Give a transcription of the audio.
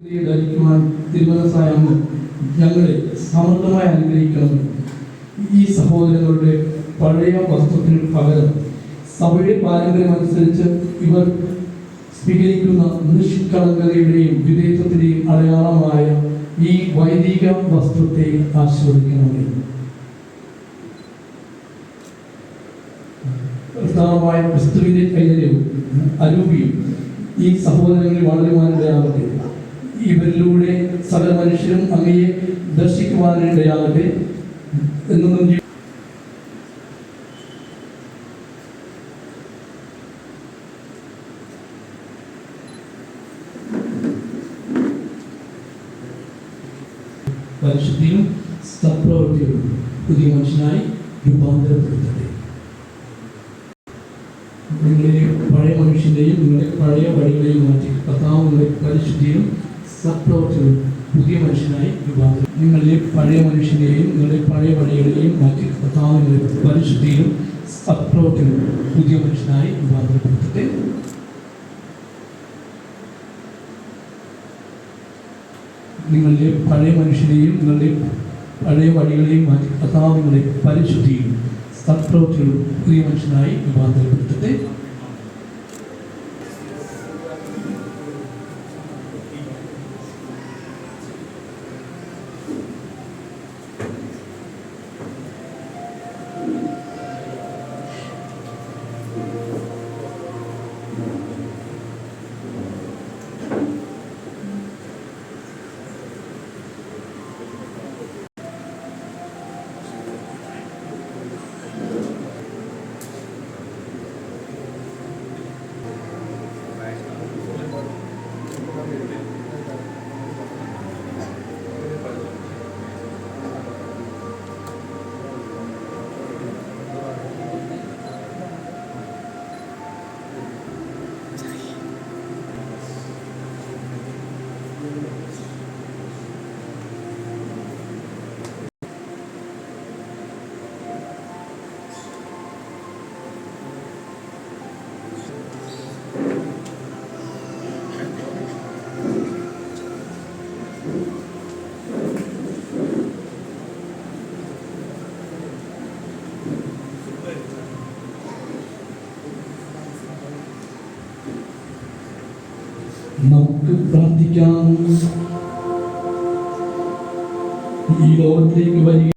ധരിക്കുവാൻ തിരുമനസായ ഞങ്ങളെ സമൃദ്ധമായി അനുഗ്രഹിക്കണം. ഈ സഹോദരങ്ങളുടെ പഴയ വസ്ത്രത്തിന് പകരം സഭയുടെ പാരമ്പര്യം അനുസരിച്ച് ഇവർ സ്വീകരിക്കുന്ന നിഷ്കളങ്കതയുടെയും വിധേയത്വത്തിന്റെയും അടയാളമായ ഈ വൈദിക വസ്ത്രത്തെ ആസ്വദിക്കണമേ കർത്താവായ ക്രിസ്തുവിന്റെ കൈതര്യവും അരൂപിയും ഈ സഹോദരങ്ങളിൽ വളരുവാനിടയാകട്ടെ ഇവരിലൂടെ സകല മനുഷ്യരും അങ്ങയെ ദർശിക്കുവാനിടയാകട്ടെ എന്നൊന്നും പരിശുദ്ധിയും സത്പ്രവൃത്തിയും പുതിയ മനുഷ്യനായി രൂപാന്തരപ്പെടുത്തട്ടെ. നിങ്ങളുടെ പഴയ മനുഷ്യന്റെയും നിങ്ങളുടെ പഴയ വഴികളെയും മാറ്റി കർത്താവ് നിങ്ങളുടെ പരിശുദ്ധിയും സത്പ്രവർത്തിയും പുതിയ മനുഷ്യനായി രൂപാന്തരം. നിങ്ങളിലെ പഴയ മനുഷ്യനെയും നിങ്ങളുടെ പഴയ വഴികളെയും മാറ്റി കർത്താവ് നിങ്ങളുടെ പരിശുദ്ധിയും സത്പ്രവർത്തിയും പുതിയ മനുഷ്യനായി രൂപാന്തരപ്പെടുത്തട്ടെ. നിങ്ങളിലെ പഴയ മനുഷ്യനെയും നിങ്ങളുടെ പഴയ വഴികളെയും മാറ്റി കർത്താവ് നിങ്ങളുടെ പരിശുദ്ധിയും സത്പ്രവർത്തികളും പുതിയ മനുഷ്യനായി രൂപാന്തരപ്പെടുത്തട്ടെ. നമുക്ക് പ്രാർത്ഥിക്കാം. ഈ ലോകത്തിലേക്ക് വരിക.